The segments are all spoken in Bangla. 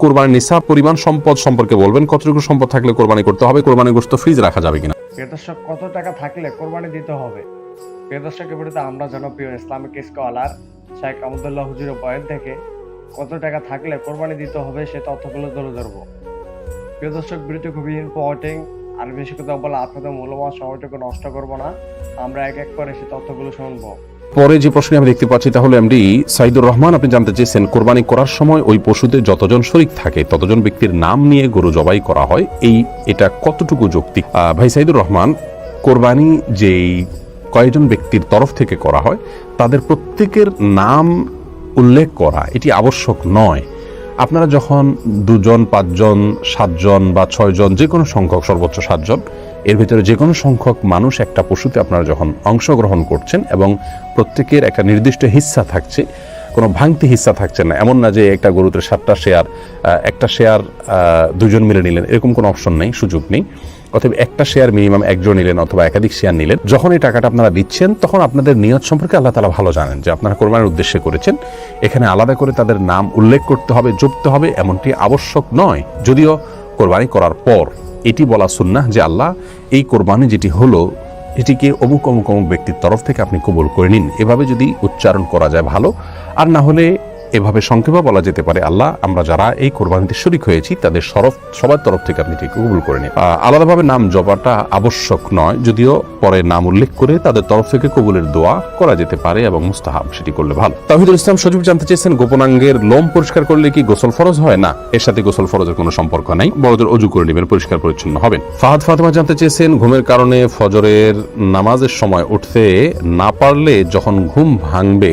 কোরবানির নিসাব, পরিমাণ সম্পদ সম্পর্কে বলবেন, কতটুকু সম্পদ থাকলে কোরবানি করতে হবে কোরবানি গোস্ত ফ্রিজ রাখা যাবে কিনা? প্রিয় কত টাকা থাকলে কোরবানি দিতে হবে? প্রিয় বিরুদ্ধে আমরা জনপ্রিয় ইসলামিক স্কলার শেখ আবদুল্লাহ হুজুরের বয়ান থেকে কত টাকা থাকলে কোরবানি দিতে হবে, সে তথ্যগুলো তুলে ধরবো। প্রিয় বিরুদ্ধে খুবই ইম্পর্টিং আর বেশি কথা বলে আপনাদের মূল্যবান সময়টুকু নষ্ট করব না। আমরা এক এক করে সে তথ্যগুলো শুনব। পরে যে প্রশ্নে আমি দেখতে পাচ্ছি তাহলে এমডি সাইদুর রহমান, আপনি জানতে চেয়েছেন, কোরবানি করার সময় ওই পশুতে যতজন শরিক থাকে, ততজন ব্যক্তির নাম নিয়ে গরু জবাই করা হয়, এই, এটা কতটুকু যৌক্তিক? ভাই সাইদুর রহমান, কোরবানি যেই কয়েকজন ব্যক্তির তরফ থেকে করা হয়, তাদের প্রত্যেকের নাম উল্লেখ করা, এটি আবশ্যক নয়। আপনারা যখন দুজন, পাঁচজন, সাতজন বা ছয়জন যে কোনো সংখ্যক সর্বোচ্চ সাতজন এর ভিতরে যে কোনো সংখ্যক মানুষ একটা পশুতে আপনারা যখন অংশগ্রহণ করছেন এবং প্রত্যেকের একটা নির্দিষ্ট হিস্সা থাকছে, কোনো ভাঙতি হিস্সা থাকছে না, এমন না যে একটা গরুতে সাতটা শেয়ার একটা শেয়ার দুজন মিলে নিলেন, এরকম কোনো অপশন নেই, সুযোগ নেই। অথবা একটা শেয়ার মিনিমাম একজন নিলেন অথবা একাধিক শেয়ার নিলেন। যখন এই টাকাটা আপনারা দিচ্ছেন, তখন আপনাদের নিয়ত সম্পর্কে আল্লাহ তালা ভালো জানেন যে আপনারা কোরবানির উদ্দেশ্যে করেছেন। এখানে আলাদা করে তাদের নাম উল্লেখ করতে হবে, জপতে হবে, এমনটি আবশ্যক নয়। যদিও কোরবানি করার পর এটি বলা সুন্না যে আল্লাহ এই কোরবানি যেটি হলো, এটিকে অমুক অমুক অমুক ব্যক্তির তরফ থেকে আপনি কবুল করে নিন। এভাবে যদি উচ্চারণ করা যায় ভালো। আর না হলে এভাবে সংক্ষেপে বলা যেতে পারে, আল্লাহ, আমরা যারা এই কোরবানিতে শরিক হয়েছি, তাদের সরফ, সবার তরফ থেকে আপনি এটি কবুল করে নিন। আলাদাভাবে নাম জপাটা আবশ্যক নয়, যদিও পরে নাম উল্লেখ করে তাদের তরফ থেকে কবুলের দোয়া করা যেতে পারে এবং মুস্তাহাব সেটি করলে ভালো। তাহিদুল ইসলাম সজীব জানতে চেয়েছেন, গোপনাঙ্গের লোম পরিষ্কার করলে কি গোসল ফরজ হয়? না, এর সাথে গোসল ফরজের কোনো সম্পর্ক নাই। বড়দের অজু করে নেবেন, পরিষ্কার পরিচ্ছন্ন হবেন। ফাহাদ ফাতেমা জানতে চেয়েছেন, ঘুমের কারণে ফজরের নামাজের সময় উঠতে না পারলে যখন ঘুম ভাঙবে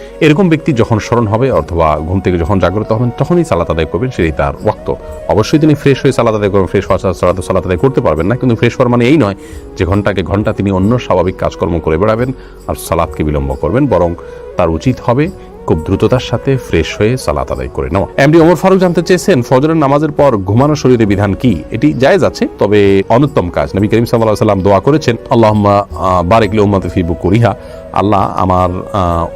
এরকম ব্যক্তি যখন স্মরণ হবে অথবা ঘুম থেকে যখন জাগ্রত হবেন, তখনই সালাত আদায় করবেন, সেটাই তার ওয়াক্ত। অবশ্যই তিনি ফ্রেশ হয়ে সালাত আদায় করবেন ফ্রেশ হওয়া সালাত সালাত আদায় করতে পারবেন না, কিন্তু ফ্রেশ হওয়ার মানে এই নয় যে ঘন্টাকে ঘণ্টা তিনি অন্য স্বাভাবিক কাজকর্ম করে বেড়াবেন আর সালাদকে বিলম্ব করবেন, বরং তার উচিত হবে খুব দ্রুততার সাথে ফ্রেশ হয়ে সালাত আদায় করে নেওয়া। এমডি ওমর ফারুক জানতে চেয়েছেন, ফজরের নামাজের পর ঘুমানো শরীরের বিধান কি? এটি জায়েজ আছে, তবে অনুত্তম কাজ। নবী করিম সাল্লাহ সাল্লাম দোয়া করেছেন আল্লাহ বারেকলে উম্মতে ফিবু করিহা আল্লাহ আমার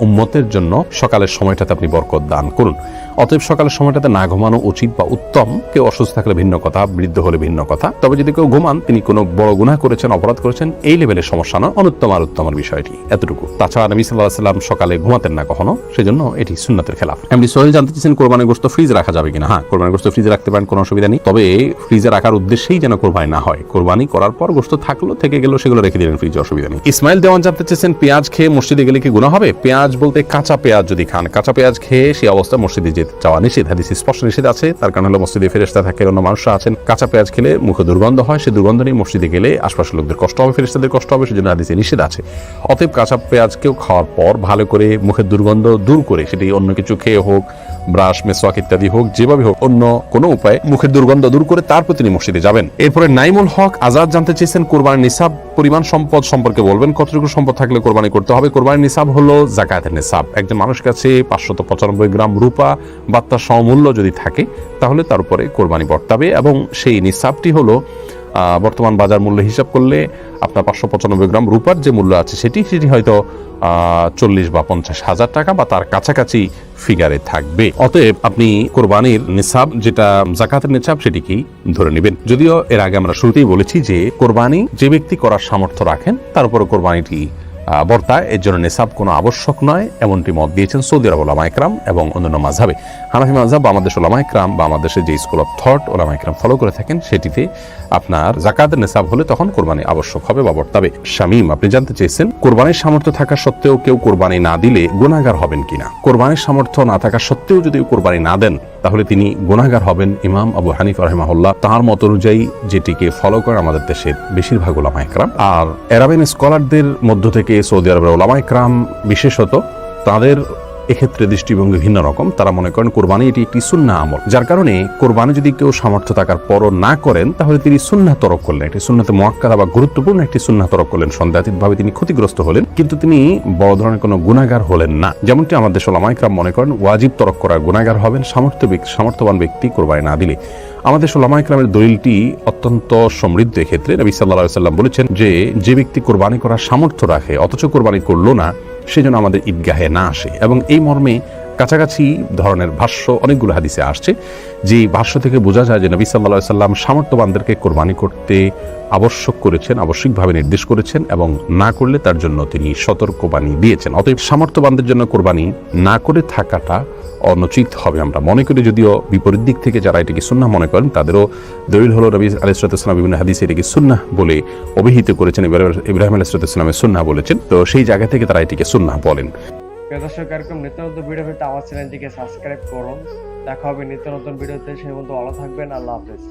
উম্মতের জন্য সকালের সময়টাতে আপনি বরকত দান করুন। অতএব সকালের সময়টাতে না ঘুমানো উচিত বা উত্তম। কেউ অসুস্থ থাকলে ভিন্ন কথা, বৃদ্ধ হলে ভিন্ন কথা। তবে যদি কেউ ঘুমান, তিনি কোনো বড় গুনাহ করেছেন, অপরাধ করেছেন, এই লেভেলের সমস্যা নয়, অনুত্তম আর উত্তমের বিষয়টি। এতটুকু। তাছাড়া নবী সাল্লাহ সাল্লাম সকালে ঘুমাতেন না কখনো, সেজন্য এটি সুন্নাতের খেলাফ। এমনি সোহেল জানতে চেয়েছেন, কোরবানির গোস্ত ফ্রিজ রাখা যাবে কিনা। হ্যাঁ কোরবানির গোস্ত ফ্রিজে রাখতে পারেন, কোনো অসুবিধা নেই। তবে ফ্রিজে রাখার উদ্দেশ্যেই যেন কোরবানি না হয়। কোরবানি করার পর গোস্ত থাকল, থেকে গেলেও সেগুলো রেখে দিলেন, ফ্রিজে অসুবিধা নেই। ইসমাইল দেওয়ান জানতে চেয়েছেন, পেঁয়াজ খেয়ে মসজিদে গেলে কি গুণা হবে? পেঁয়াজ বলতে কাঁচা পেঁয়াজ যদি খান, কাঁচা পেঁয়াজ খেয়ে সেই অবস্থা মসজিদে যেতে যাওয়া নিষেধ, হাদিস স্পষ্ট নিষেধ আছে। তার কারণ হলো মসজিদে ফেরেস্তা থাকে, অন্য মানুষরা আছেন। কাঁচা পেঁয়াজ খেলে মুখে দুর্গন্ধ হয় সেই দুর্গন্ধ নিয়ে মসজিদে গেলে আশপাশের লোকদের কষ্ট হবে ফেরেস্তাদের কষ্ট হবে, সেজন্য হাদিসে নিষেধ আছে। অতএব কাঁচা পেঁয়াজকেও খাওয়ার পর ভালো করে মুখের দুর্গন্ধ দূর করে, সেটি অন্য কিছু খেয়ে হোক ব্রাশ মেসওয়াক ইত্যাদি হোক, যেভাবে হোক, অন্য কোনো উপায়ে মুখের দুর্গন্ধ দূর করে তারপর তিনি মসজিদে যাবেন। এরপরে নাইমুল হক আজাদ জানতে চেয়েছেন, কোরবানির নিসাব, পরিমাণ সম্পদ সম্পর্কে বলবেন, কতটুকু সম্পদ থাকলে কোরবানি করতে হবে? কোরবানির নিসাব হলো জাকাতের নিসাব। একজন মানুষ কাছে পাঁচশত পঁচানব্বই গ্রাম রূপা বা তার সমমূল্য যদি থাকে, তাহলে তার উপরে কোরবানি বর্তাবে এবং সেই নিসাবটি হলো বর্তমান বাজার মূল্য হিসাব করলে আপনার পাঁচশো পঁচানব্বই গ্রাম রূপার যে মূল্য আছে সেটি সেটি হয়তো চল্লিশ বা পঞ্চাশ হাজার টাকা বা তার কাছাকাছি ফিগারে থাকবে। অতএব আপনি কোরবানির নিসাব যেটা জাকাতের নিসাব সেটিকেই ধরে নেবেন। যদিও এর আগে আমরা শুরুতেই বলেছি যে কোরবানি যে ব্যক্তি করার সামর্থ্য রাখেন, তার উপরে কোরবানিটি বর্তায়। এর জন্য নেশাব কোনো আবশ্যক নয়, এমনটি মত দিয়েছেন সৌদি আরব ওলামা একরাম এবং অন্যান্য মাঝাবে হানাফি মাঝাব বা আমাদের ওলামা একরাম বা আমাদের যে স্কুল অফ থট ওলামা একরাম ফলো করে থাকেন, সেটিতে আপনার জাকাতের নেশাব হলে তখন কোরবানি আবশ্যক হবে বা বর্তাবে। শামীম, আপনি জানতে চেয়েছেন, কোরবানির সামর্থ্য থাকা সত্ত্বেও কেউ কোরবানি না দিলে গুণাগার হবেন কিনা? কোরবানির সামর্থ্য না থাকা সত্ত্বেও যদি কোরবানি না দেন তাহলে তিনি গুণাগার হবেন ইমাম আবু হানিফ রহমাহুল্লাহ। তাঁর মত অনুযায়ী যেটিকে ফলো করে আমাদের দেশের বেশিরভাগ ওলামা একরাম আর এরাবেন স্কলারদের মধ্য থেকে সৌদি আরবের ওলামা একরাম বিশেষত তাদের এক্ষেত্রে দৃষ্টিভঙ্গি ভিন্ন রকম। তারা মনে করেন কোরবানি এটি একটি সুন্না আমল। যার কারণে কোরবানি যদি কেউ সামর্থ্য থাকার পরও না করেন, তাহলে তিনি সুন্না তরক করলেন। একটি সুন্নাতে মোয়াক্কাদা বা গুরুত্বপূর্ণ একটি সুন্না তরক করলেন। সন্দেহাতীতভাবে তিনি ক্ষতিগ্রস্ত হলেন, কিন্তু তিনি বড় ধরনের কোনো গুণাগার হলেন না। যেমনটি আমাদের সোলামাইকরাম মনে করেন, ওয়াজিব তরক করার গুণাগার হবেন, সামর্থ্য সামর্থ্যবান ব্যক্তি কোরবানি না দিলে। আমাদের সোলামাইকরামের দলিলটি অত্যন্ত সমৃদ্ধ এক্ষেত্রে। নবী সাল্লাহ সাল্লাম বলেছেন যে যে ব্যক্তি কোরবানি করার সামর্থ্য রাখে, অথচ কোরবানি করল না সে যেন আমাদের ঈদগাহে না আসে। এবং এই মর্মে কাছাকাছি ধরনের ভাষ্য, অনেকগুলো হাদিসে আসছে। যে ভাষ্য থেকে বোঝা যায় যে নবী সাল্লাহ সাল্লাম সামর্থ্যবানদেরকে কোরবানি করতে আবশ্যক করেছেন, আবশ্যিকভাবে নির্দেশ করেছেন এবং না করলে তার জন্য তিনি সতর্কবাণী দিয়েছেন। অতএব সামর্থ্যবানদের জন্য কোরবানি না করে থাকাটা অনুচিত হবে আমরা মনে করি। যদিও বিপরীত দিক থেকে যারা এটিকে সুন্নাহ মনে করেন, তাদেরও দলিল হলো নবী আলিসালাম বিভিন্ন হাদিসে এটিকে সুন্নাহ বলে অভিহিত করেছেন। ইব্রাহিম- আলিসালামের সুন্নাহ বলেছেন। তো সেই জায়গা থেকে তারা এটিকে সুন্নাহ বলেন। প্রিয় দর্শক, এরকম নিত্য নতুন ভিডিও পেতে আমার চ্যানেলটিকে সাবস্ক্রাইব করুন। দেখা হবে নিত্য নতুন ভিডিওতে সেই মতো ভালো থাকবেন, আল্লাহ হাফেজ।